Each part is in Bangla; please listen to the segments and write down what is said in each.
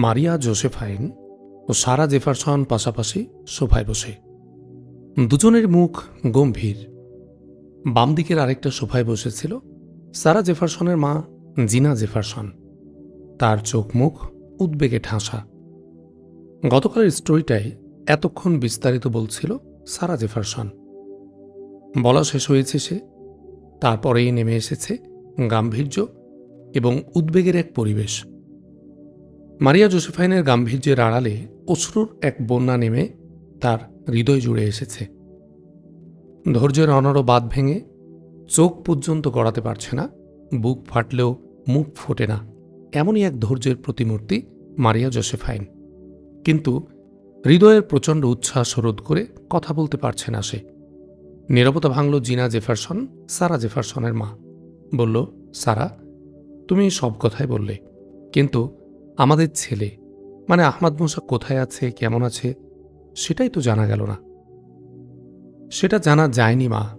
মারিয়া জোসেফাইন ও সারা জেফারসন পাশাপাশি সোফায় বসে। দুজনের মুখ গম্ভীর। বাম দিকের আরেকটা সোফায় বসেছিল সারা জেফারসনের মা জিনা জেফারসন। তার চোখ মুখ উদ্বেগে ঠাসা। গতকালের স্টোরিটাই এতক্ষণ বিস্তারিত বলছিল সারা জেফারসন। বলা শেষ হয়েছে সে তারপরেই নেমে এসেছে গাম্ভীর্য এবং উদ্বেগের এক পরিবেশ। মারিয়া জোসেফাইনের গাম্ভীর্যের আড়ালে অশ্রুর এক বন্যা নেমে তার হৃদয় জুড়ে এসেছে। ধৈর্যের অনড় বাদ ভেঙে চোখ পর্যন্ত গড়াতে পারছে না, বুক ফাটলেও মুখ ফোটে না, এমনই এক ধৈর্যের প্রতিমূর্তি মারিয়া জোসেফাইন। কিন্তু হৃদয়ের প্রচণ্ড উচ্ছ্বাস রোধ করে কথা বলতে পারছে না সে। নিরবতা ভাঙল জিনা জেফারসন, সারা জেফারসনের মা। বলল, সারা, তুমি সব কথাই বললে। কিন্তু আমাদের ছেলে মানে আহমাদ মুসা কোথায় আছে, কেমন আছে, সেটাই তো জানা গেল না। সেটা জানা যায়নি মা।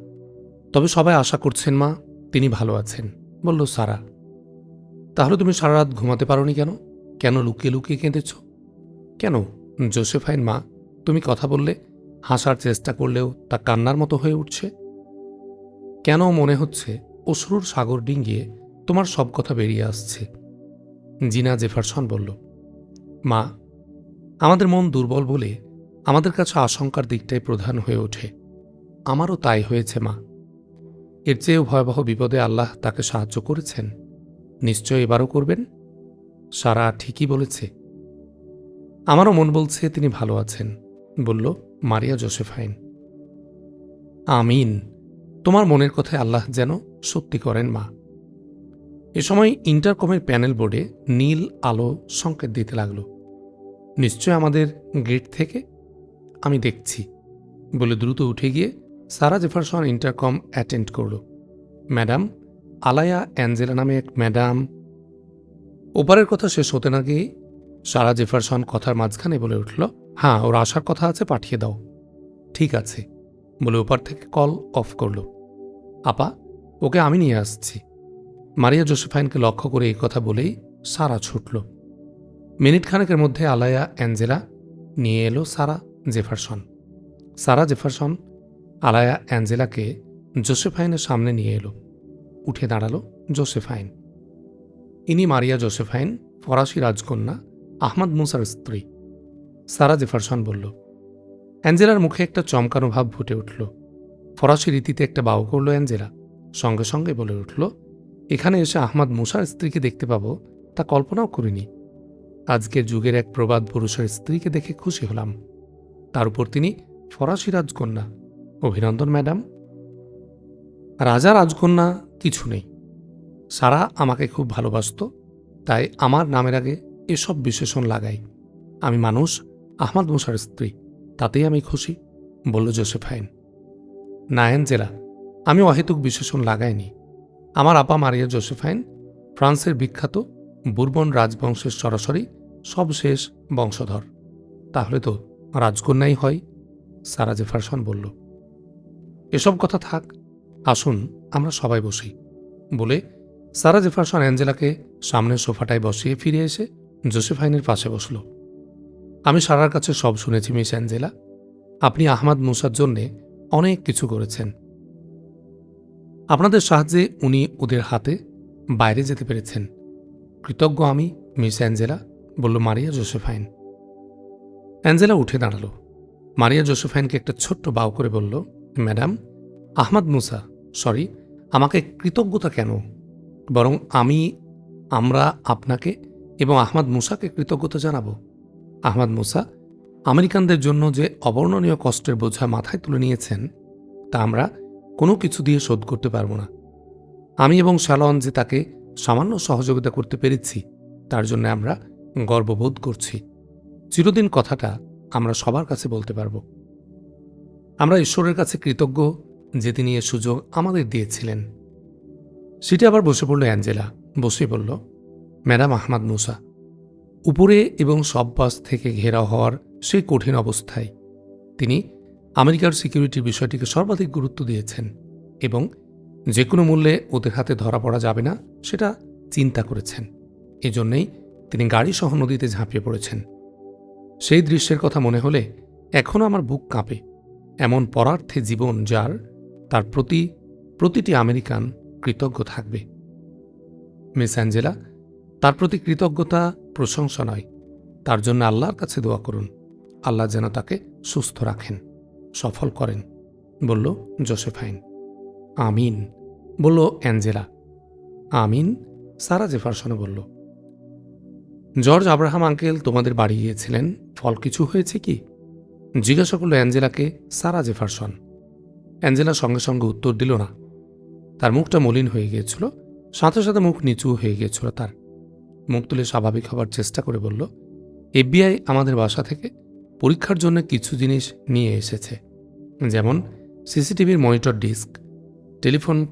তবে সবাই আশা করছেন মা, তিনি ভালো আছেন, বলল সারা। তাহলে তুমি সারা রাত ঘুমাতে পারোনি কেন? কেন লুকিয়ে লুকিয়ে কেঁদেছ? কেন? জোসেফাইন মা, তুমি কথা বললে, হাসার চেষ্টা করলেও তা কান্নার মতো হয়ে উঠছে। কেন মনে হচ্ছে অশ্রুর সাগর ডিঙ্গিয়ে তোমার সব কথা বেরিয়ে আসছে? জিনা জেফারসন বলল, মা, আমাদের মন দুর্বল বলে আমাদের কাছে আশঙ্কার দিকটাই প্রধান হয়ে ওঠে। আমারও তাই হয়েছে, মা। এর চেয়েও ভয়াবহ বিপদে আল্লাহ তাকে সাহায্য করেছেন। নিশ্চয় এবারও করবেন? সারা ঠিকই বলেছে। আমারও মন বলছে তিনি ভালো আছেন, বলল মারিয়া জোসেফাইন। আমিন। তোমার মনের কথায় আল্লাহ যেন সত্যি করেন, মা। এ সময় ইন্টারকমের প্যানেল বোর্ডে নীল আলো সংকেত দিতে লাগল। নিশ্চয় আমাদের গেট থেকে আমি দেখছি বলে দ্রুত উঠে গিয়ে সারা জেফারসন ইন্টারকম অ্যাটেন্ড করল। ম্যাডাম, আলায়া অ্যাঞ্জেলা নামে এক ম্যাডাম। ওপারের কথা শেষ হতে না গিয়ে সারা জেফারসন কথার মাঝখানে বলে উঠল হ্যাঁ ওর আসার কথা আছে, পাঠিয়ে দাও। ঠিক আছে, বলে ওপার থেকে কল অফ করল। আপা, ওকে আমি নিয়ে আসছি। মারিয়া জোসেফাইনকে লক্ষ্য করে এই কথা বলেই সারা ছুটল। মিনিট খানেকের মধ্যে আলায়া অ্যাঞ্জেলা, নিয়ে এলো সারা জেফারসন। সারা জেফারসন আলায়া অ্যাঞ্জেলাকে জোসেফাইনের সামনে নিয়ে এলো। উঠে দাঁড়াল জোসেফাইন। ইনি মারিয়া জোসেফাইন, ফরাসি রাজকন্যা আহমদ মুসার স্ত্রী। সারা জেফারসন বলল, অ্যাঞ্জেলার মুখে একটা চমকানো ভাব ফুটে উঠল। ফরাসি রীতিতে একটা বাউ করল অ্যাঞ্জেলা। সঙ্গে সঙ্গে বলে উঠল এখানে এসে আহমদ মুসার স্ত্রীকে দেখতে পাবো, তা কল্পনাও করিনি। আজকের যুগের এক প্রবাদ পুরুষের স্ত্রীকে দেখে খুশি হলাম। তার উপর তিনি ফরাসি রাজকন্যা। অভিনন্দন, ম্যাডাম। রাজা রাজকন্যা কিছু নেই। সারা আমাকে খুব ভালোবাসত, তাই আমার নামের আগে এসব বিশেষণ লাগাই। আমি মানুষ, আহমদ মুসার স্ত্রী, তাতেই আমি খুশি, বলল জোসেফাইন নায়েন জেলা, আমি অহেতুক বিশেষণ লাগাইনি। আমার আপা মারিয়া জোসেফাইন, ফ্রান্সের বিখ্যাত বুরবন রাজবংশের সরাসরি সবশেষ বংশধর। তাহলে তো রাজকন্যাই হয়, সারা জেফারসন বলল। এসব কথা থাক, আসুন আমরা সবাই বসি, বলে সারা জেফারসন অ্যাঞ্জেলাকে সামনের সোফাটায় বসিয়ে ফিরে এসে জোসেফাইনের পাশে বসল। আমি সারার কাছে সব শুনেছি, মিস অ্যাঞ্জেলা। আপনি আহমাদ মুসার জন্যে অনেক কিছু করেছেন। আপনাদের সাহায্যে উনি ওদের হাতে বাইরে যেতে পেরেছেন। কৃতজ্ঞ আমি মিস অ্যাঞ্জেলা, বলল মারিয়া জোসেফাইন। অ্যাঞ্জেলা উঠে দাঁড়াল। মারিয়া জোসেফাইনকে একটা ছোট্ট বাউ করে বলল, ম্যাডাম, আহমদ মুসা, সরি, আমাকে কৃতজ্ঞতা কেন? বরং আমি, আমরা আপনাকে এবং আহমদ মুসাকে কৃতজ্ঞতা জানাব। আহমদ মুসা, আমেরিকানদের জন্য যে অবর্ণনীয় কষ্টের বোঝা মাথায় তুলে নিয়েছেন, তা আমরা কোনো কিছু দিয়ে শোধ করতে পারব না। আমি এবং শালন যে তাকে সামান্য সহযোগিতা করতে পেরেছি, তার জন্য আমরা গর্ববোধ করছি। চিরদিন কথাটা আমরা সবার কাছে বলতে পারব। আমরা ঈশ্বরের কাছে কৃতজ্ঞ যে তিনি এ সুযোগ আমাদের দিয়েছিলেন। সিটে আবার বসে পড়ল অ্যাঞ্জেলা। বসে বলল, ম্যাডাম আহমাদ মুসা, উপরে এবং সব পাশ থেকে ঘেরা হওয়ার সেই কঠিন অবস্থায় তিনি আমেরিকার সিকিউরিটির বিষয়টিকে সর্বাধিক গুরুত্ব দিয়েছেন এবং যে কোনো মূল্যে ওদের হাতে ধরা পড়া যাবে না, সেটা চিন্তা করেছেন। এজন্যেই তিনি গাড়ি সহ নদীতে ঝাঁপিয়ে পড়েছেন। সেই দৃশ্যের কথা মনে হলে এখনও আমার বুক কাঁপে। এমন পরার্থে জীবন যার, তার প্রতি, প্রতিটি আমেরিকান কৃতজ্ঞ থাকবে। মিস অ্যাঞ্জেলা, তার প্রতি কৃতজ্ঞতা প্রশংসা নয়। তার জন্য আল্লাহর কাছে দোয়া করুন। আল্লাহ যেন তাকে সুস্থ রাখেন। সফল করেন, বলল জোসেফাইন। আমিন, বলল অ্যাঞ্জেলা। আমিন, সারা জেফারসনে বলল, জর্জ আব্রাহাম আঙ্কেল, তোমাদের বাড়ি গিয়েছিলেন, ফল কিছু হয়েছে কি? জিজ্ঞাসা করল অ্যাঞ্জেলাকে, সারা জেফারসন। অ্যাঞ্জেলা সঙ্গে সঙ্গে উত্তর দিল না। তার মুখটা মলিন হয়ে গিয়েছিল, সাথে সাথে মুখ নিচু হয়ে গিয়েছিল তার। মুখ তুলে স্বাভাবিক হবার চেষ্টা করে বলল, এফবিআই আমাদের বাসা থেকে পরীক্ষার জন্য কিছু জিনিস নিয়ে এসেছে। যেমন, সিসিটিভির মনিটর ডিস্ক, টেলিফোন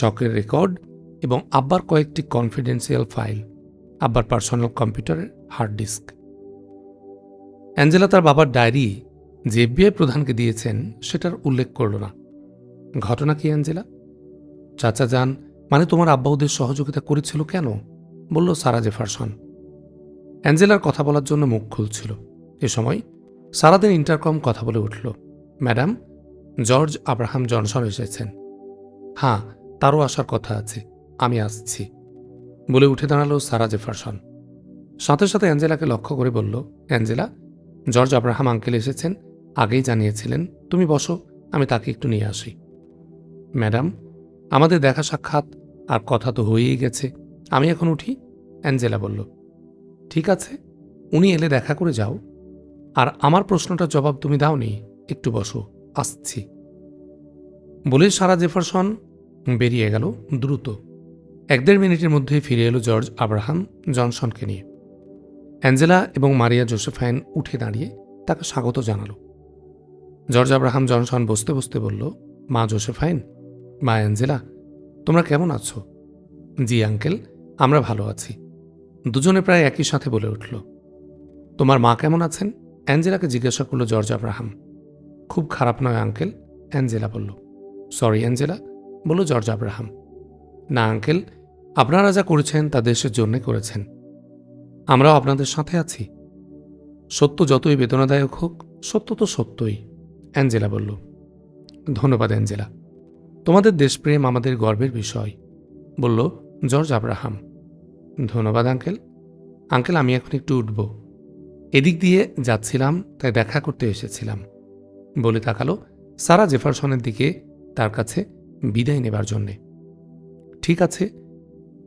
টকের রেকর্ড এবং আব্বার কয়েকটি কনফিডেন্সিয়াল ফাইল, আব্বার পার্সোনাল কম্পিউটারের হার্ড ডিস্ক। অ্যাঞ্জেলা তার বাবার ডায়েরি যে এফবিআই প্রধানকে দিয়েছেন সেটার উল্লেখ করল না। ঘটনা কি, অ্যাঞ্জেলা? চাচা যান মানে তোমার আব্বা ওদের সহযোগিতা করেছিল কেন? বলল সারা জেফারসন। অ্যাঞ্জেলার কথা বলার জন্য মুখ খুলছিল। এ সময় সারাদিন ইন্টারকম কথা বলে উঠল। ম্যাডাম, জর্জ আব্রাহাম জনসন এসেছেন। হ্যাঁ তারও আসার কথা আছে, আমি আসছি। বলে উঠে দাঁড়াল সারা জেফারসন। সাথে সাথে অ্যাঞ্জেলাকে লক্ষ্য করে বলল, অ্যাঞ্জেলা, জর্জ আব্রাহাম আঙ্কেল এসেছেন, আগেই জানিয়েছিলেন, তুমি বসো, আমি তাকে একটু নিয়ে আসি। ম্যাডাম, আমাদের দেখা সাক্ষাৎ, আর কথা তো হয়েই গেছে, আমি এখন উঠি, অ্যাঞ্জেলা বলল। ঠিক আছে, উনি এলে দেখা করে যাও। আর আমার প্রশ্নটার জবাব তুমি দাওনি। একটু বসো, আসছি। বলে সারা জেফারসন বেরিয়ে গেল দ্রুত। এক দেড় মিনিটের মধ্যেই ফিরে এলো জর্জ আব্রাহাম জনসনকে নিয়ে। অ্যাঞ্জেলা এবং মারিয়া জোসেফাইন উঠে দাঁড়িয়ে তাকে স্বাগত জানালো। জর্জ আব্রাহাম জনসন বসতে বসতে বলল, মা জোসেফাইন, মা অ্যাঞ্জেলা, তোমরা কেমন আছো? জি আঙ্কেল, আমরা ভালো আছি। দুজনে প্রায় একই সাথে বলে উঠল, তোমার মা কেমন আছেন? অ্যাঞ্জেলাকে জিজ্ঞাসা করল, জর্জ আব্রাহাম, খুব খারাপ নয় আঙ্কেল? অ্যাঞ্জেলা বলল, সরি অ্যাঞ্জেলা। বলল, জর্জ আব্রাহাম। না আঙ্কেল, আপনারা যা করেছেন তা দেশের জন্যে করেছেন। আমরাও আপনাদের সাথে আছি। সত্য যতই বেদনাদায়ক হোক, সত্য তো সত্যই। অ্যাঞ্জেলা বলল, ধন্যবাদ অ্যাঞ্জেলা। তোমাদের দেশপ্রেম আমাদের গর্বের বিষয়। বলল, জর্জ আব্রাহাম। ধন্যবাদ আঙ্কেল। আঙ্কেল, আমি এখন একটু উঠব। এদিক দিয়ে যাচ্ছিলাম, তাই দেখা করতে এসেছিলাম। বলে তাকালো সারা জেফারসনের দিকে তার কাছে বিদায় নেবার জন্যে। ঠিক আছে,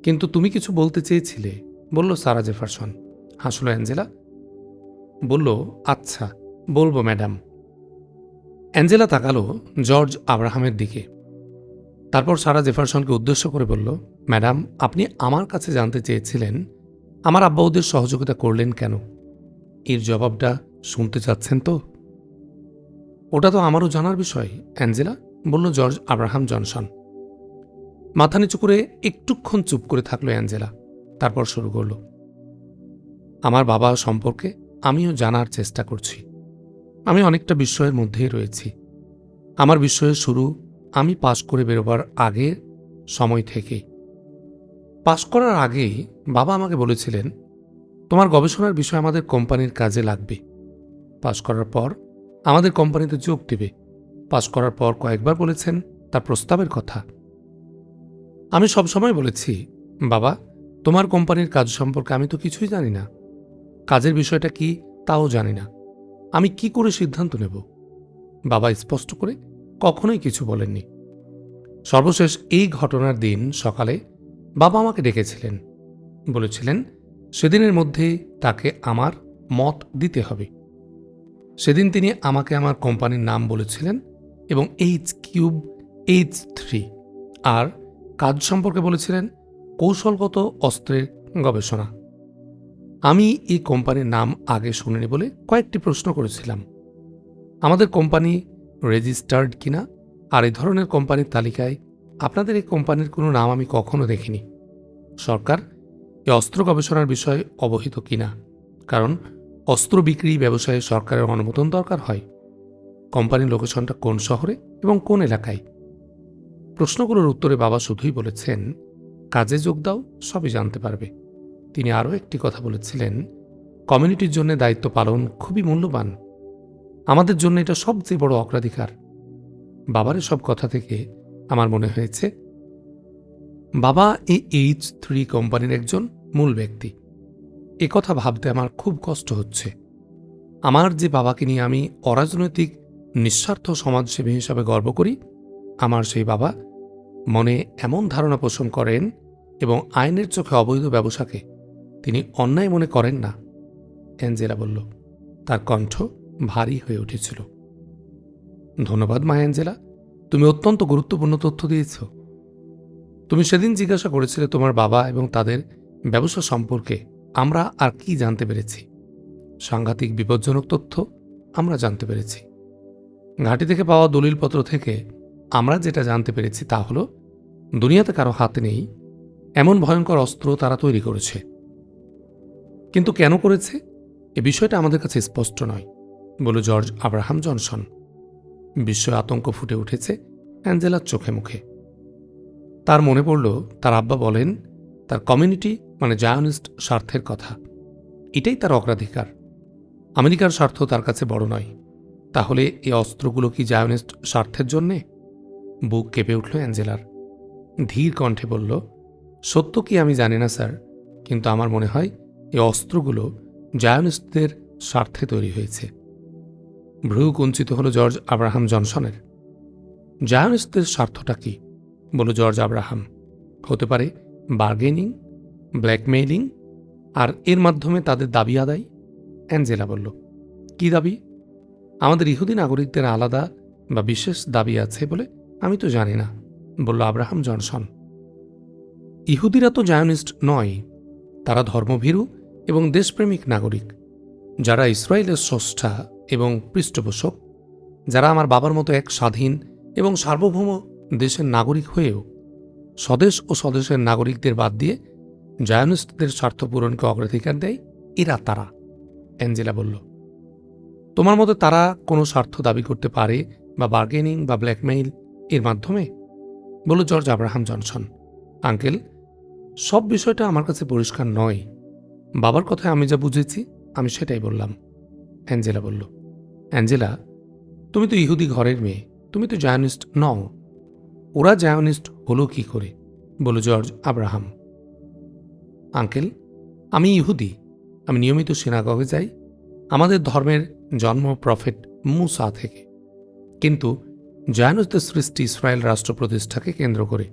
কিন্তু তুমি কিছু বলতে চেয়েছিলে, বলল সারা জেফারসন। হাসলো অ্যাঞ্জেলা। বলল আচ্ছা বলব ম্যাডাম। অ্যাঞ্জেলা তাকালো জর্জ আব্রাহামের দিকে। তারপর সারা জেফারসনকে উদ্দেশ্য করে বলল, ম্যাডাম, আপনি আমার কাছে জানতে চেয়েছিলেন, আমার আব্বা ওদের সহযোগিতা করলেন কেন? এর জবাবটা শুনতে চাচ্ছেন তো? ওটা তো আমারও জানার বিষয়, অ্যাঞ্জেলা। বলল জর্জ আব্রাহাম জনসন। মাথা নিচু করে একটুক্ষণ চুপ করে থাকল অ্যাঞ্জেলা, তারপর শুরু করল। আমার বাবা সম্পর্কে আমিও জানার চেষ্টা করছি। আমি অনেকটা বিস্ময়ের মধ্যেই রয়েছি। আমার বিস্ময়ের শুরু আমি পাশ করে বেরোবার আগের সময় থেকেই। পাশ করার আগেই বাবা আমাকে বলেছিলেন তোমার গবেষণার বিষয় আমাদের কোম্পানির কাজে লাগবে। পাশ করার পর আমাদের কোম্পানিতে যোগ দেবে। পাশ করার পর কয়েকবার বলেছেন তার প্রস্তাবের কথা। আমি সবসময় বলেছি, বাবা, তোমার কোম্পানির কাজ সম্পর্কে আমি তো কিছুই জানি না। কাজের বিষয়টা কি তাও জানি না। আমি কি করে সিদ্ধান্ত নেব? বাবা স্পষ্ট করে কখনোই কিছু বলেননি। সর্বশেষ এই ঘটনার দিন সকালে বাবা আমাকে ডেকেছিলেন। বলেছিলেন সেদিনের মধ্যে তাকে আমার মত দিতে হবে। সেদিন তিনি আমাকে আমার কোম্পানির নাম বলেছিলেন এবং এইচ কিউব, এইচ থ্রি আর কাজ সম্পর্কে বলেছিলেন কৌশলগত অস্ত্রের গবেষণা। আমি এই কোম্পানির নাম আগে শুনিনি বলে কয়েকটি প্রশ্ন করেছিলাম। আমাদের কোম্পানি রেজিস্টার্ড কিনা আর এই ধরনের কোম্পানির তালিকায় আপনাদের এই কোম্পানির কোনো নাম আমি কখনো দেখিনি। সরকার এই অস্ত্র গবেষণার বিষয়ে অবহিত কিনা? কারণ অস্ত্র বিক্রি, ব্যবসায়ে সরকারের অনুমোদন দরকার হয়। কোম্পানির লোকেশনটা কোন শহরে এবং কোন এলাকায়? প্রশ্নগুলোর উত্তরে বাবা শুধুই বলেছেন, কাজে যোগ দাও, সবই জানতে পারবে। তিনি আরও একটি কথা বলেছিলেন, কমিউনিটির জন্য দায়িত্ব পালন খুবই মূল্যবান। আমাদের জন্য এটা সবচেয়ে বড় অগ্রাধিকার। বাবার সব কথা থেকে আমার মনে হয়েছে, বাবা এই এইচ থ্রি কোম্পানির একজন মূল ব্যক্তি। কথা ভাবতে আমার খুব কষ্ট হচ্ছে। আমার যে বাবাকে নিয়ে আমি অরাজনৈতিক, নিঃস্বার্থ সমাজসেবী হিসাবে গর্ব করি, আমার সেই বাবা মনে এমন ধারণা পোষণ করেন এবং আইনের চোখে অবৈধ ব্যবসাকে তিনি অন্যায় মনে করেন না অ্যাঞ্জেলা বলল। তার কণ্ঠ ভারী হয়ে উঠেছিল। ধন্যবাদ মা অ্যাঞ্জেলা তুমি অত্যন্ত গুরুত্বপূর্ণ তথ্য দিয়েছ। তুমি সেদিন জিজ্ঞাসা করেছিলে তোমার বাবা এবং তাদের ব্যবসা সম্পর্কে আমরা আর কি জানতে পেরেছি? সাংঘাতিক বিপজ্জনক তথ্য আমরা জানতে পেরেছি। ঘাঁটি থেকে পাওয়া দলিলপত্র থেকে আমরা যেটা জানতে পেরেছি তা হল, দুনিয়াতে কারও হাতে নেই, এমন ভয়ঙ্কর অস্ত্র তারা তৈরি করেছে। কিন্তু কেন করেছে? এ বিষয়টা আমাদের কাছে স্পষ্ট নয়, বলে জর্জ আব্রাহাম জনসন। বিশ্ব আতঙ্ক ফুটে উঠেছে অ্যাঞ্জেলার চোখে মুখে। তার মনে পড়ল, তার আব্বা বলেন তার কমিউনিটি মানে জায়নিস্ট স্বার্থের কথা। এটাই তার অগ্রাধিকার। আমেরিকার স্বার্থ তার কাছে বড় নয়। তাহলে এই অস্ত্রগুলো কি জায়নিস্ট স্বার্থের জন্যে? বুক কেঁপে উঠল অ্যাঞ্জেলার। ধীর কণ্ঠে বলল, সত্য কি আমি জানি না, স্যার, কিন্তু আমার মনে হয় এই অস্ত্রগুলো জায়নিস্টদের স্বার্থে তৈরি হয়েছে। ভ্রু কুঞ্চিত হল জর্জ আব্রাহাম জনসনের। জায়নিস্টদের স্বার্থটা কি? বলল জর্জ আব্রাহাম। হতে পারে বার্গেনিং, ব্ল্যাকমেইলিং আর এর মাধ্যমে তাদের দাবি আদায়। অ্যাঞ্জেলা বলল, কি দাবি? আমাদের ইহুদি নাগরিকদের আলাদা বা বিশেষ দাবি আছে বলে আমি তো জানি না, বলল আব্রাহাম জনসন। ইহুদিরা তো জায়নিস্ট নয়, তারা ধর্মভীরু এবং দেশপ্রেমিক নাগরিক। যারা ইসরায়েলের স্রষ্টা এবং পৃষ্ঠপোষক, যারা আমার বাবার মতো এক স্বাধীন এবং সার্বভৌম দেশের নাগরিক হয়েও স্বদেশ ও স্বদেশের নাগরিকদের বাদ দিয়ে জায়নিস্টদের স্বার্থ পূরণকে অগ্রাধিকার দেয় এরা তারা। অ্যাঞ্জেলা বলল, তোমার মতে তারা কোনো স্বার্থ দাবি করতে পারে বা বার্গেনিং বা ব্ল্যাকমেইল এর মাধ্যমে? বলল, জর্জ আব্রাহাম জনসন, আঙ্কেল, সব বিষয়টা আমার কাছে পরিষ্কার নয়। বাবার কথায় আমি যা বুঝেছি, আমি সেটাই বললাম। অ্যাঞ্জেলা বলল অ্যাঞ্জেলা তুমি তো ইহুদি ঘরের মেয়ে, তুমি তো জায়নিস্ট নও। ওরা জায়নিস্ট হলো কি করে? বলল জর্জ আব্রাহাম। আঙ্কেল, আমি ইহুদি। আমি নিয়মিত সিনাগগে যাই। আমাদের ধর্মের জন্ম প্রফেট মুসা থেকে। কিন্তু জায়নসদের সৃষ্টি ইসরায়েল রাষ্ট্র প্রতিষ্ঠাকে কেন্দ্র করে।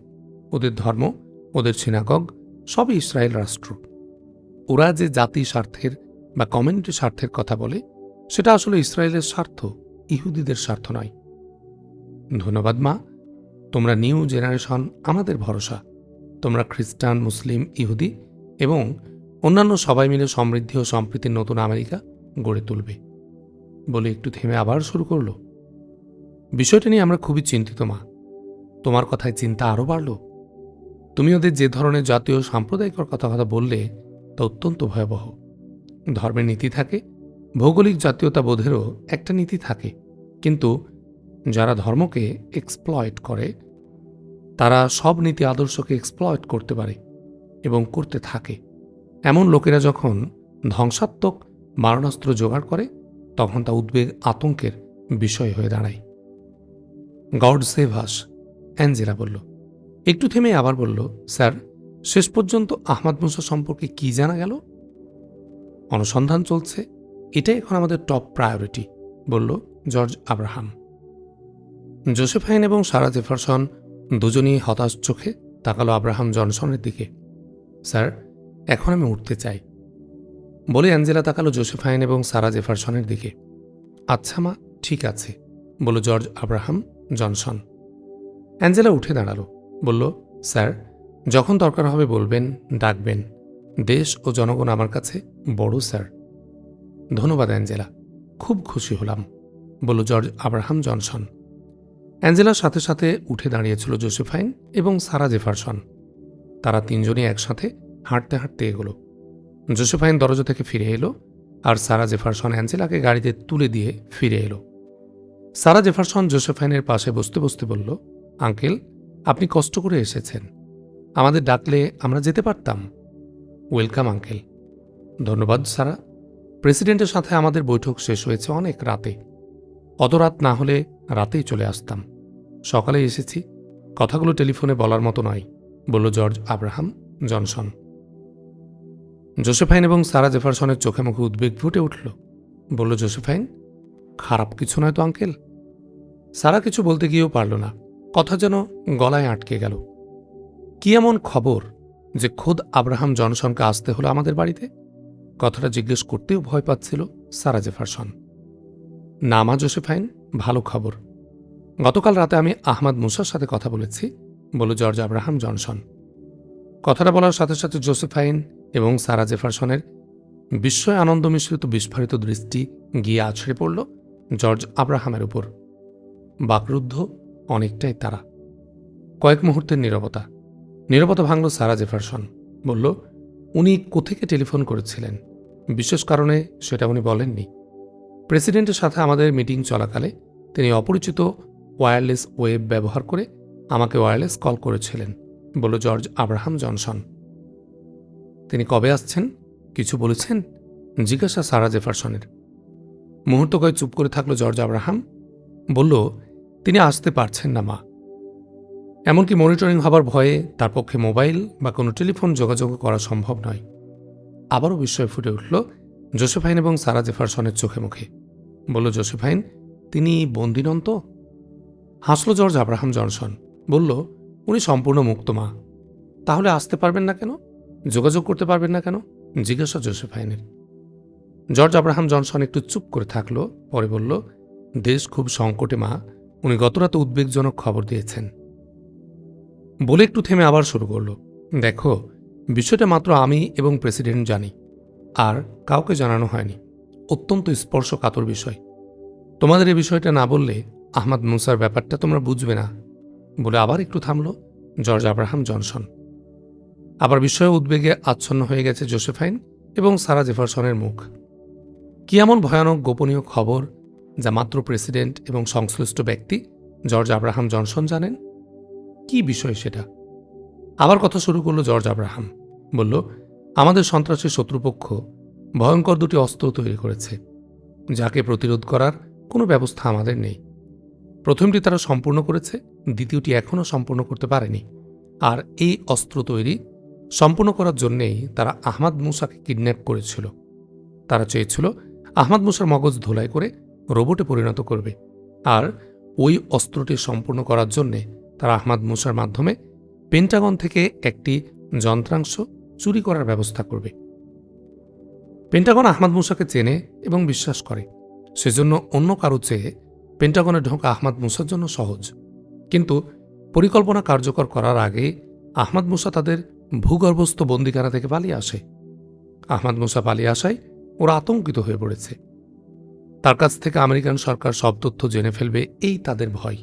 ওদের ধর্ম, ওদের সিনাগগ সবই ইসরায়েল রাষ্ট্র। ওরা যে জাতি স্বার্থের বা কমিউনিটি স্বার্থের কথা বলে, সেটা আসলে ইসরায়েলের স্বার্থ, ইহুদিদের স্বার্থ নয়। ধন্যবাদ, মা। তোমরা নিউ জেনারেশন, আমাদের ভরসা। তোমরা খ্রিস্টান, মুসলিম, ইহুদি এবং অন্যান্য সবাই মিলে সমৃদ্ধি ও সম্প্রীতির নতুন আমেরিকা গড়ে তুলবে বলে একটু থেমে আবার শুরু করল। বিষয়টা নিয়ে আমরা খুবই চিন্তিত, মা। তোমার কথায় চিন্তা আরও বাড়ল। তুমি ওদের যে ধরনের জাতীয় সাম্প্রদায়িকর কথা কথা বললে তা অত্যন্ত ভয়াবহ। ধর্মের নীতি থাকে, ভৌগোলিক জাতীয়তা বোধেরও একটা নীতি থাকে। কিন্তু যারা ধর্মকে এক্সপ্লয়েট করে, তারা সব নীতি আদর্শকে এক্সপ্লয়েট করতে পারে এবং করতে থাকে। এমন লোকেরা যখন ধ্বংসাত্মক মারণাস্ত্র জোগাড় করে, তখন তা উদ্বেগ আতঙ্কের বিষয় হয়ে দাঁড়ায়। গড সেভ হাস অ্যাঞ্জেলা বলল। একটু থেমে আবার বলল, স্যার, শেষ পর্যন্ত আহমাদ মুসা সম্পর্কে কি জানা গেল? অনুসন্ধান চলছে। এটাই এখন আমাদের টপ প্রায়োরিটি বলল জর্জ আব্রাহাম। জোসেফাইন এবং সারা জেফারসন দুজনই হতাশ চোখে তাকালো আব্রাহাম জনসনের দিকে। স্যার, এখন আমি উঠতে চাই। বলে অ্যাঞ্জেলা তাকালো জোসেফাইন এবং সারা জেফারসনের দিকে। আচ্ছা মা, ঠিক আছে, বলল জর্জ আব্রাহাম জনসন। অ্যাঞ্জেলা উঠে দাঁড়াল, বলল, স্যার, যখন দরকার হবে বলবেন, ডাকবেন। দেশ ও জনগণ আমার কাছে বড়, স্যার। ধন্যবাদ অ্যাঞ্জেলা, খুব খুশি হলাম, বলল জর্জ আব্রাহাম জনসন। অ্যাঞ্জেলার সাথে সাথে উঠে দাঁড়িয়েছিল জোসেফাইন এবং সারা জেফারসন। তারা তিনজনই একসাথে হাঁটতে হাঁটতে এগোলো। জোসেফাইন দরজা থেকে ফিরে এলো আর সারা জেফারসন অ্যাঞ্জেলাকে গাড়িতে তুলে দিয়ে ফিরে এলো। সারা জেফারসন জোসেফাইনের পাশে বসতে বসতে বলল, আঙ্কেল, আপনি কষ্ট করে এসেছেন। আমাদের ডাকলে আমরা যেতে পারতাম। Welcome, uncle. ধন্যবাদ, সারা। প্রেসিডেন্টের সাথে আমাদের বৈঠক শেষ হয়েছে অনেক রাতে। অত রাত না হলে রাতেই চলে আসতাম। সকালে এসেছি। কথাগুলো টেলিফোনে বলার মতো নয়, বলল জর্জ আব্রাহাম জনসন। জোসেফাইন এবং সারা জেফারসনের চোখে মুখে উদ্বেগ ফুটে উঠল। বলল, জোসেফাইন, খারাপ কিছু নয় তো, আঙ্কেল? সারা কিছু বলতে গিয়েও পারল না। কথা যেন গলায় আটকে গেল। কি এমন খবর যে খোদ আব্রাহাম জনসনকে আসতে হলো আমাদের বাড়িতে? কথাটা জিজ্ঞেস করতেও ভয় পাচ্ছিল সারা জেফারসন। নামা জোসেফাইন, ভালো খবর। গতকাল রাতে আমি আহমদ মুসার সাথে কথা বলেছি বলল জর্জ আব্রাহাম জনসন। কথাটা বলার সাথে সাথে জোসেফাইন এবং সারা জেফারসনের বিস্ময় আনন্দ মিশ্রিত বিস্ফোরিত দৃষ্টি গিয়ে আছড়ে পড়ল জর্জ আব্রাহামের উপর। বাকরুদ্ধ অনেকটাই তারা। কয়েক মুহূর্তের নীরবতা। নীরবতা ভাঙল সারা জেফারসন। বলল, উনি কোথেকে টেলিফোন করেছিলেন? বিশেষ কারণে সেটা উনি বলেননি। প্রেসিডেন্টের সাথে আমাদের মিটিং চলাকালে তিনি অপরিচিত ওয়্যারলেস ওয়েব ব্যবহার করে আমাকে ওয়্যারলেস কল করেছিলেন, বলল, জর্জ আব্রাহাম জনসন। তিনি কবে আসছেন? কিছু বলেছেন? জিজ্ঞাসা সারা জেফারসনের। মুহূর্ত কয়েক চুপ করে থাকল জর্জ আব্রাহাম। বলল, তিনি আসতে পারছেন না, মা। এমনকি মনিটরিং হবার ভয়ে তার পক্ষে মোবাইল বা কোনো টেলিফোন যোগাযোগ করা সম্ভব নয়। আবারও বিস্ময় ফুটে উঠল জোসেফাইন এবং সারা জেফারসনের চোখে মুখে। বলল জোসেফাইন তিনি বন্দিনন্ত হাসল জর্জ আব্রাহাম জনসন। বলল, উনি সম্পূর্ণ মুক্ত, মা। তাহলে আসতে পারবেন না কেন? যোগাযোগ করতে পারবেন না কেন? জিজ্ঞাসা জোসেফাইনের জর্জ আব্রাহাম জনসন একটু চুপ করে থাকল, পরে বলল, দেশ খুব সংকটে, মা। উনি গতরাতে উদ্বেগজনক খবর দিয়েছেন। বলে একটু থেমে আবার শুরু করল, দেখো, বিষয়টা মাত্র আমি এবং প্রেসিডেন্ট জানি, আর কাউকে জানানো হয়নি। অত্যন্ত স্পর্শকাতর বিষয়। তোমাদের এই বিষয়টা না বললে আহমদ মুসার ব্যাপারটা তোমরা বুঝবে না। বলে আবার একটু থামল জর্জ আব্রাহাম জনসন। আবার বিষয়ে উদ্বেগে আচ্ছন্ন হয়ে গেছে জোসেফাইন এবং সারা জেফারসনের মুখ। কি এমন ভয়ানক গোপনীয় খবর যা মাত্র প্রেসিডেন্ট এবং সংশ্লিষ্ট ব্যক্তি জর্জ আব্রাহাম জনসন জানেন? কি বিষয় সেটা? আবার কথা শুরু করল জর্জ আব্রাহাম। বলল, আমাদের সন্ত্রাসী শত্রুপক্ষ ভয়ঙ্কর দুটি অস্ত্র তৈরি করেছে, যাকে প্রতিরোধ করার কোনো ব্যবস্থা আমাদের নেই। প্রথমটি তারা সম্পূর্ণ করেছে, দ্বিতীয়টি এখনও সম্পূর্ণ করতে পারেনি। আর এই অস্ত্র তৈরি সম্পূর্ণ করার জন্যেই তারা আহমাদ মুসাকে কিডন্যাপ করেছিল। তারা চেয়েছিল আহমাদ মুসার মগজ ধোলাই করে রোবটে পরিণত করবে। আর ওই অস্ত্রটি সম্পূর্ণ করার জন্যে তারা আহমাদ মুসার মাধ্যমে পেন্টাগন থেকে একটি যন্ত্রাংশ চুরি করার ব্যবস্থা করবে। পেন্টাগন আহমাদ মুসাকে চেনে এবং বিশ্বাস করে। সেজন্য অন্য কারও চেয়ে পেন্টাগনে ঢোকা আহমাদ মুসার জন্য সহজ। কিন্তু পরিকল্পনা কার্যকর করার আগে আহমাদ মুসা তাদের ভূগর্ভস্থ বন্দিখানা থেকে পালিয়ে আসে। আহমাদ মুসা পালিয়ে আসায় ওরা আতঙ্কিত হয়ে পড়েছে। তার কাছ থেকে আমেরিকান সরকার সব তথ্য জেনে ফেলবে, এই তাদের ভয়।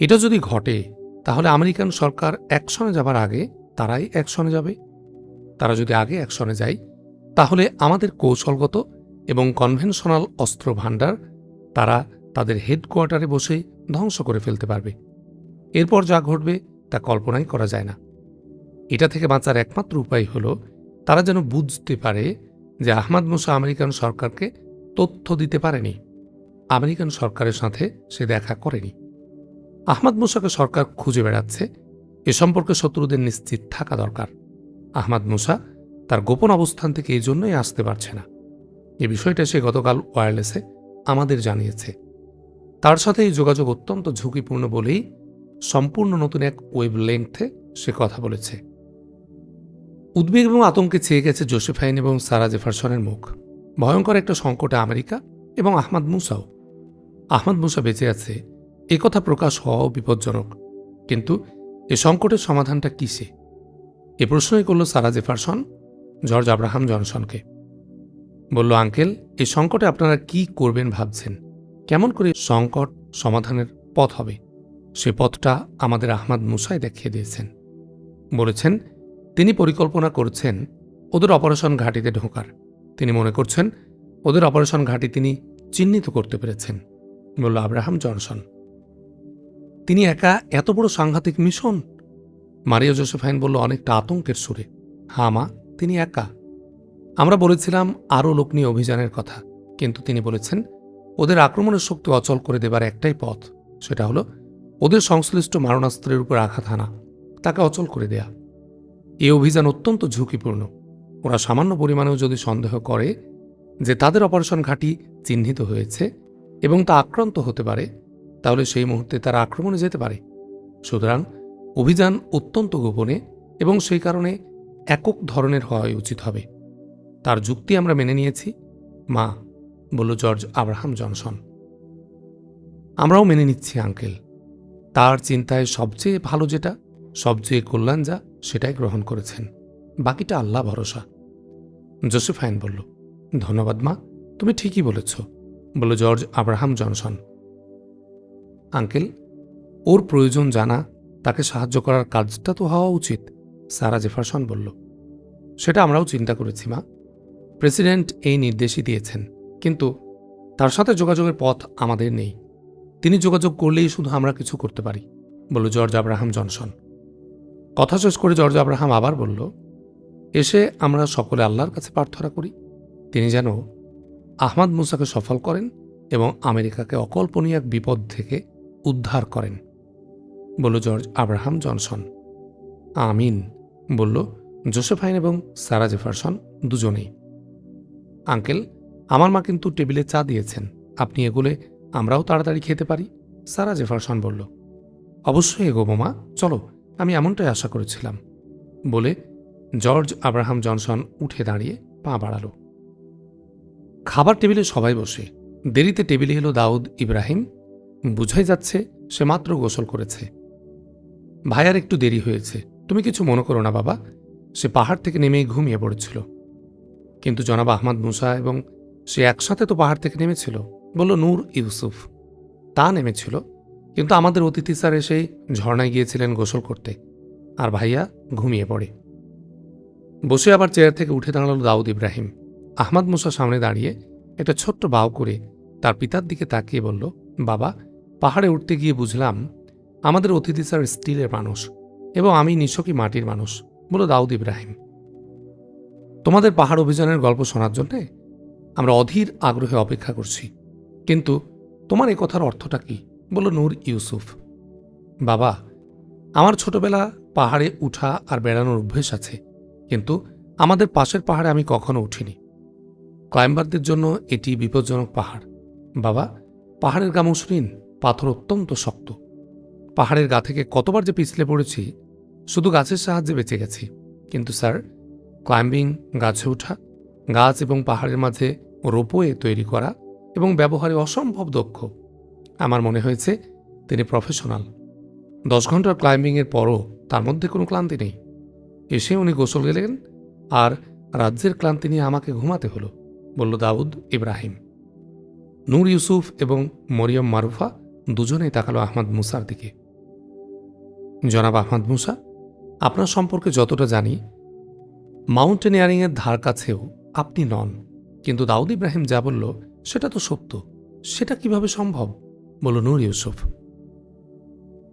এটা যদি ঘটে, তাহলে আমেরিকান সরকার অ্যাকশনে যাবার আগে তারাই অ্যাকশনে যাবে। তারা যদি আগে অ্যাকশনে যায়, তাহলে আমাদের কৌশলগত এবং কনভেনশনাল অস্ত্র ভাণ্ডার তারা তাদের হেডকোয়ার্টারে বসে ধ্বংস করে ফেলতে পারবে। এরপর যা ঘটবে তা কল্পনাই করা যায় না। এটা থেকে বাঁচার একমাত্র উপায় হল, তারা যেন বুঝতে পারে যে আহমাদ মুসা আমেরিকান সরকারকে তথ্য দিতে পারেনি। আমেরিকান সরকারের সাথে সে দেখা করেনি। আহমাদ মুসাকে সরকার খুঁজে বেড়াচ্ছে, এ সম্পর্কে শত্রুদের নিশ্চিত থাকা দরকার। আহমাদ মুসা তার গোপন অবস্থান থেকে এই জন্যই আসতে পারছে না। এ বিষয়টা সে গতকাল ওয়্যারলেসে আমাদের জানিয়েছে। তার সাথে এই যোগাযোগ অত্যন্ত ঝুঁকিপূর্ণ বলেই সম্পূর্ণ নতুন এক ওয়েব লেংথে সে কথা বলেছে। উদ্বেগ এবং আতঙ্কে চেয়ে গেছে জোসেফাইন এবং সারা জেফারসনের মুখ। ভয়ঙ্কর একটা সংকটে আমেরিকা এবং আহমাদ মুসাও। আহমদ মুসা বেঁচে আছে, এ কথা প্রকাশ হওয়াও বিপজ্জনক। কিন্তু এ সংকটের সমাধানটা কিসে? এ প্রশ্নই করল সারা জেফারসন, জর্জ আব্রাহাম জনসনকে। বলল, আঙ্কেল এই সংকটে আপনারা কি করবেন ভাবছেন? কেমন করে সংকট সমাধানের পথ হবে? সে পথটা আমাদের আহমাদ মুসাই দেখিয়ে দিয়েছেন। বলেছেন, তিনি পরিকল্পনা করছেন ওদের অপারেশন ঘাঁটিতে ঢোকার। তিনি মনে করছেন, ওদের অপারেশন ঘাঁটি তিনি চিহ্নিত করতে পেরেছেন। বলল, আব্রাহাম জনসন, তিনি একা এত বড় সাংঘাতিক মিশন? মারিয়া জোসেফাইন বলল, অনেকটা আতঙ্কের সুরে। হা মা, তিনি একা। আমরা বলেছিলাম আরও লোক নিয়ে অভিযানের কথা, কিন্তু তিনি বলেছেন ওদের আক্রমণের শক্তি অচল করে দেবার একটাই পথ, সেটা হলো ওদের সংশ্লিষ্ট মারণাস্ত্রের উপর আঘাত হানা, তাকে অচল করে দেয়া। এই অভিযান অত্যন্ত ঝুঁকিপূর্ণ। ওরা সামান্য পরিমাণেও যদি সন্দেহ করে যে তাদের অপারেশন ঘাঁটি চিহ্নিত হয়েছে এবং তা আক্রান্ত হতে পারে, তাহলে সেই মুহূর্তে তারা আক্রমণে যেতে পারে। সুতরাং অভিযান অত্যন্ত গোপনে এবং সেই কারণে একক ধরনের হওয়াই উচিত হবে। তার যুক্তি আমরা মেনে নিয়েছি। মা বলল, জর্জ আব্রাহাম জনসন। আমরাও মেনে নিচ্ছি, আঙ্কেল। তার চিন্তায় সবচেয়ে ভালো যেটা, সবচেয়ে কল্যাণ যা, সেটাই গ্রহণ করেছেন। বাকিটা আল্লাহ ভরসা। জোসেফাইন বলল, ধন্যবাদ, মা, তুমি ঠিকই বলেছ। বলল, জর্জ আব্রাহাম জনসন। আঙ্কেল, ওর প্রয়োজন জানা, তাকে সাহায্য করার কাজটা তো হওয়া উচিত, সারা জেফারসন বলল। সেটা আমরাও চিন্তা করেছি, মা। প্রেসিডেন্ট এই নির্দেশই দিয়েছেন। কিন্তু তার সাথে যোগাযোগের পথ আমাদের নেই। তিনি যোগাযোগ করলেই শুধু আমরা কিছু করতে পারি, বলল জর্জ আব্রাহাম জনসন। কথা শেষ করে জর্জ আব্রাহাম আবার বলল, এসে আমরা সকলে আল্লাহর কাছে প্রার্থনা করি। তিনি যেন আহমাদ মুসাকে সফল করেন এবং আমেরিকাকে অকল্পনীয় এক বিপদ থেকে উদ্ধার করেন। বলল জর্জ আব্রাহাম জনসন। আমিন, বলল জোসেফাইন এবং সারা জেফারসন দুজনেই। আঙ্কেল আমার মা কিন্তু টেবিলে চা দিয়েছেন। আপনি এগুলে আমরাও তাড়াতাড়ি খেতে পারি, সারা জেফারসন বলল। অবশ্যই এগোবো মা, চলো, আমি এমনটাই আশা করেছিলাম। বলে জর্জ আব্রাহাম জনসন উঠে দাঁড়িয়ে পা বাড়ালো। খাবার টেবিলে সবাই বসে। দেরিতে টেবিলে এলো দাউদ ইব্রাহিম। বুঝাই যাচ্ছে সে মাত্র গোসল করেছে। ভাইয়ার একটু দেরি হয়েছে, তুমি কিছু মনে করো না বাবা। সে পাহাড় থেকে নেমেই ঘুমিয়ে পড়েছিল। কিন্তু জনাব আহমদ মুসা এবং সে একসাথে তো পাহাড় থেকে নেমেছিল, বলল, নূর ইউসুফ। তা নেমেছিল, কিন্তু আমাদের অতিথি স্যার এসেই ঝর্ণায় গিয়েছিলেন গোসল করতে, আর ভাইয়া ঘুমিয়ে পড়ে। বসে আবার চেয়ার থেকে উঠে দাঁড়াল দাউদ ইব্রাহিম। আহমদ মুসা সামনে দাঁড়িয়ে একটা ছোট্ট বাউ করে তার পিতার দিকে তাকিয়ে বলল, বাবা, পাহাড়ে উঠতে গিয়ে বুঝলাম, আমাদের অতিথি স্যার স্টিলের মানুষ এবং আমি নিছকই মাটির মানুষ। বলল, দাউদ ইব্রাহিম, তোমাদের পাহাড় অভিযানের গল্প শোনার জন্যে আমরা অধীর আগ্রহে অপেক্ষা করছি। কিন্তু তোমার এ কথার অর্থটা কি? বলল নূর ইউসুফ। বাবা, আমার ছোটবেলা পাহাড়ে উঠা আর বেড়ানোর অভ্যেস আছে, কিন্তু আমাদের পাশের পাহাড়ে আমি কখনো উঠিনি। ক্লাইম্বারদের জন্য এটি বিপজ্জনক পাহাড়। বাবা, পাহাড়ের গা মসৃণ পাথর অত্যন্ত শক্ত। পাহাড়ের গা থেকে কতবার যে পিছলে পড়েছি, শুধু গাছের সাহায্যে বেঁচে গেছি। কিন্তু স্যার, ক্লাইম্বিং গাছে ওঠা গাছ এবং পাহাড়ের মাঝে রোপওয়ে তৈরি করা এবং ব্যবহারে অসম্ভব দক্ষ। আমার মনে হয়েছে তিনি প্রফেশনাল দশ ঘণ্টার ক্লাইম্বিংয়ের পরও তার মধ্যে কোনো ক্লান্তি নেই। এসে উনি গোসল গেলেন আর রাজ্যের ক্লান্তি নিয়ে আমাকে ঘুমাতে হলো, বলল দাউদ ইব্রাহিম। নূর ইউসুফ এবং মরিয়ম মারুফা দুজনেই তাকালো আহমদ মুসার দিকে। জনাব আহমদ মুসা, আপনার সম্পর্কে যতটা জানি, মাউন্টেনিয়ারিংয়ের ধার কাছেও আপনি নন। কিন্তু দাউদ ইব্রাহিম যা বলল, সেটা তো সত্য। সেটা কীভাবে সম্ভব? বলল, নূর ইউসুফ।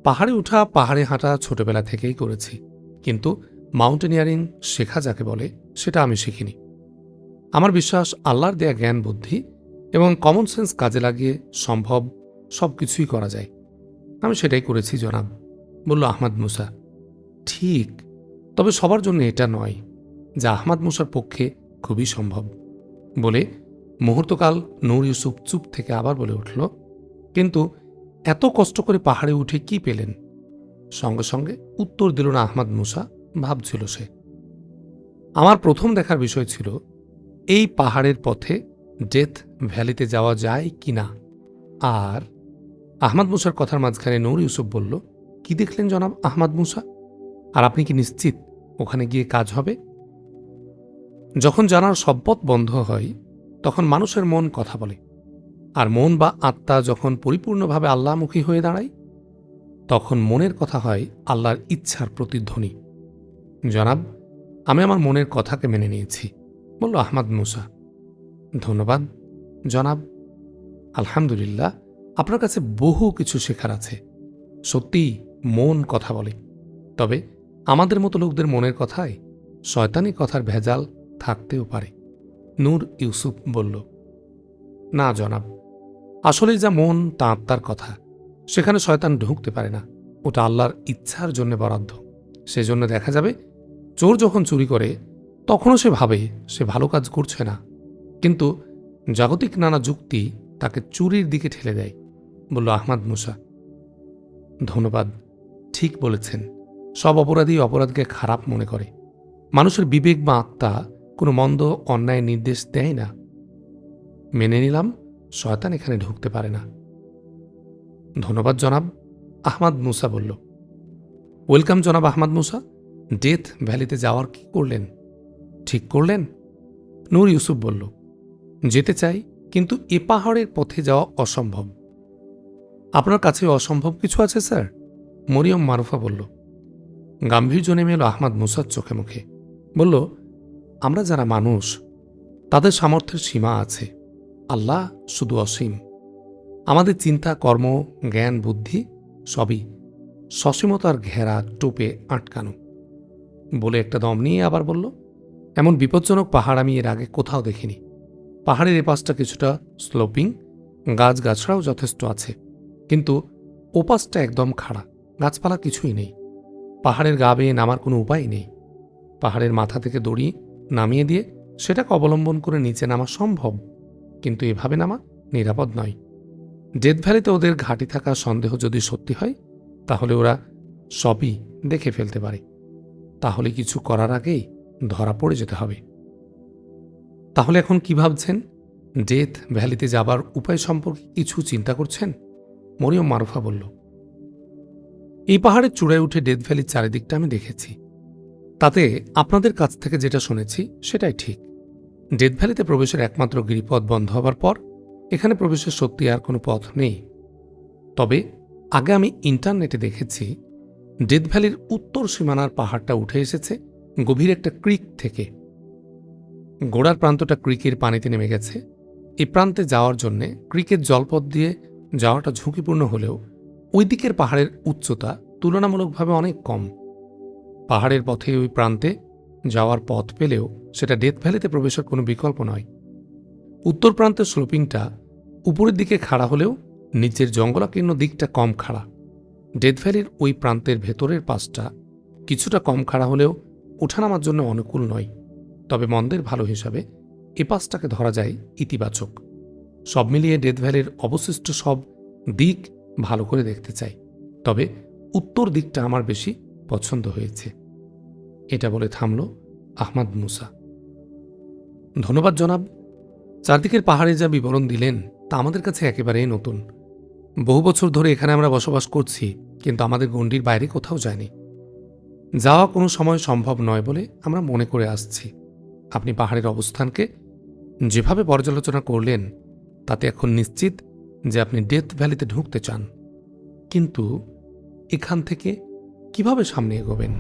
পাহাড়ে উঠা, পাহাড়ে হাঁটা ছোটবেলা থেকেই করেছি। কিন্তু মাউন্টেনিয়ারিং শেখা যাকে বলে, সেটা আমি শিখিনি। আমার বিশ্বাস, আল্লাহর দেয়া জ্ঞান, বুদ্ধি এবং কমন সেন্স কাজে লাগিয়ে সম্ভব সব কিছুই করা যায়। আমি সেটাই করেছি, জনাব, বলল আহমদ মুসা। ঠিক, তবে সবার জন্য এটা নয়। যা আহমদ মুসার পক্ষে খুবই সম্ভব। বলে মুহূর্তকাল নূর ইউসুফ চুপ থেকে আবার বলে উঠল, কিন্তু এত কষ্ট করে পাহাড়ে উঠে কি পেলেন? সঙ্গে সঙ্গে উত্তর দিল না আহমদ মুসা, ভাবছিল সে। আমার প্রথম দেখার বিষয় ছিল, এই পাহাড়ের পথে ডেথ ভ্যালিতে যাওয়া যায় কি না? আর আহমদ মুসার কথার মাঝখানে নূর ইউসুফ বলল, কি দেখলেন জনাব আহমদ মুসা? আর আপনি কি নিশ্চিত ওখানে গিয়ে কাজ হবে? যখন জানার সম্পদ বন্ধ হয়, তখন মানুষের মন কথা বলে। আর মন বা আত্মা যখন পরিপূর্ণভাবে আল্লাহমুখী হয়ে দাঁড়ায়, তখন মনের কথা হয় আল্লাহর ইচ্ছার প্রতিধ্বনি জনাব, আমি আমার মনের কথাকে মেনে নিয়েছি, বলল আহমদ মুসা। ধন্যবাদ, জনাব। আলহামদুলিল্লাহ, আপনার কাছে বহু কিছু শেখার আছে। সত্যিই মন কথা বলে। তবে আমাদের মতো লোকদের মনের কথায় শয়তানি কথার ভেজাল থাকতেও পারে। নূর ইউসুফ বলল, না, জনাব। আসলে যা মন, তা আত্মার কথা। সেখানে শয়তান ঢুকতে পারে না। ওটা আল্লাহর ইচ্ছার জন্য বরাদ্দ। সেজন্য দেখা যাবে, চোর যখন চুরি করে, তখনও সে ভাবে, সে ভালো কাজ করছে না। কিন্তু জাগতিক নানা যুক্তি তাকে চুরির দিকে ঠেলে দেয়। বলল আহমাদ মুসা। ধন্যবাদ। ঠিক বলেছেন। সব অপরাধী অপরাধকে খারাপ মনে করে। মানুষের বিবেক বা আত্মা কোনো মন্দ অন্যায় নির্দেশ দেয় না। মেনে নিলাম, শয়তান এখানে ঢুকতে পারে না। ধন্যবাদ জনাব, আহমাদ মুসা বলল। ওয়েলকাম জনাব আহমাদ মুসা। ডেথ ভ্যালিতে যাওয়ার কি করলেন? ঠিক করলেন? নূর ইউসুফ বলল, যেতে চাই, কিন্তু এ পাহাড়ের পথে যাওয়া অসম্ভব। আপনার কাছে অসম্ভব কিছু আছে, স্যার? মরিয়ম মারুফা বলল। গাম্ভীর্য নেমে এলো আহমাদ মুসার চোখে মুখে। বলল আমরা যারা মানুষ, তাদের সামর্থ্যের সীমা আছে। আল্লাহ শুধু অসীম। আমাদের চিন্তা, কর্ম, জ্ঞান, বুদ্ধি সবই সসীমতার ঘেরা টোপে আটকানো। বলে একটা দম নিয়ে আবার বলল, এমন বিপজ্জনক পাহাড় আমি এর আগে কোথাও দেখিনি। পাহাড়ের এপাশটা কিছুটা স্লোপিং, গাছগাছড়াও যথেষ্ট আছে, কিন্তু ওপাশটা একদম খাড়া, গাছপালা কিছুই নেই। পাহাড়ের গা বেয়ে নামার কোনো উপায় নেই। পাহাড়ের মাথা থেকে দড়ি নামিয়ে দিয়ে সেটাকে অবলম্বন করে নিচে নামা সম্ভব। কিন্তু এভাবে নামা নিরাপদ নয়। ডেথ ভ্যালিতে ওদের ঘাঁটি থাকা সন্দেহ যদি সত্যি হয়, তাহলে ওরা সবই দেখে ফেলতে পারে। তাহলে কিছু করার আগেই ধরা পড়ে যেতে হবে। তাহলে এখন কি ভাবছেন? ডেথ ভ্যালিতে যাবার উপায় সম্পর্কে কিছু চিন্তা করছেন? মরিয়ম মারুফা বলল, এই পাহাড়ের চূড়ায় উঠে ডেথ ভ্যালির চারিদিকটা আমি দেখেছি। তাতে আপনাদের কাছ থেকে যেটা শুনেছি, সেটাই ঠিক। ডেথ ভ্যালিতে প্রবেশের একমাত্র গিরিপথ বন্ধ হবার পর, এখানে প্রবেশের সত্যি আর কোনো পথ নেই। তবে, আগে আমি ইন্টারনেটে দেখেছি, ডেথ ভ্যালির উত্তর সীমানার পাহাড়টা উঠে এসেছে গভীর একটা ক্রিক থেকে। গোড়ার প্রান্তটা ক্রিকের পানিতে নেমে গেছে। এই প্রান্তে যাওয়ার জন্যে ক্রিকের জলপথ দিয়ে যাওয়াটা ঝুঁকিপূর্ণ হলেও ওই দিকের পাহাড়ের উচ্চতা তুলনামূলকভাবে অনেক কম। পাহাড়ের পথে ওই প্রান্তে যাওয়ার পথ পেলেও সেটা ডেথ ভ্যালিতে প্রবেশের কোনো বিকল্প নয়। উত্তর প্রান্তের স্লোপিংটা উপরের দিকে খাড়া হলেও নিচের জঙ্গলাকীর্ণ দিকটা কম খাড়া। ডেথ ভ্যালির ওই প্রান্তের ভেতরের পাশটা কিছুটা কম খাড়া হলেও ওঠানামার জন্য অনুকূল নয়। তবে মন্দের ভালো হিসাবে এ পাশটাকে ধরা যায় ইতিবাচক। সব মিলিয়ে ডেথ ভ্যালির অবশিষ্ট সব দিক ভালো করে দেখতে চাই। তবে উত্তর দিকটা আমার বেশি পছন্দ হয়েছে। এটা বলে থামল আহমাদ মুসা। ধন্যবাদ জনাব, চারদিকের পাহাড়ে যা বিবরণ দিলেন তা আমাদের কাছে একেবারেই নতুন। বহু বছর ধরে এখানে আমরা বসবাস করছি, কিন্তু আমাদের গণ্ডির বাইরে কোথাও যায়নি। যাওয়া কোনো সময় সম্ভব নয় বলে আমরা মনে করে আসছি। আপনি পাহাড়ের অবস্থানকে যেভাবে পর্যালোচনা করলেন, তাতে এখন নিশ্চিত যে আপনি ডেথ ভ্যালিতে ঢুকতে চান। কিন্তু এখান থেকে কীভাবে সামনে এগোবেন?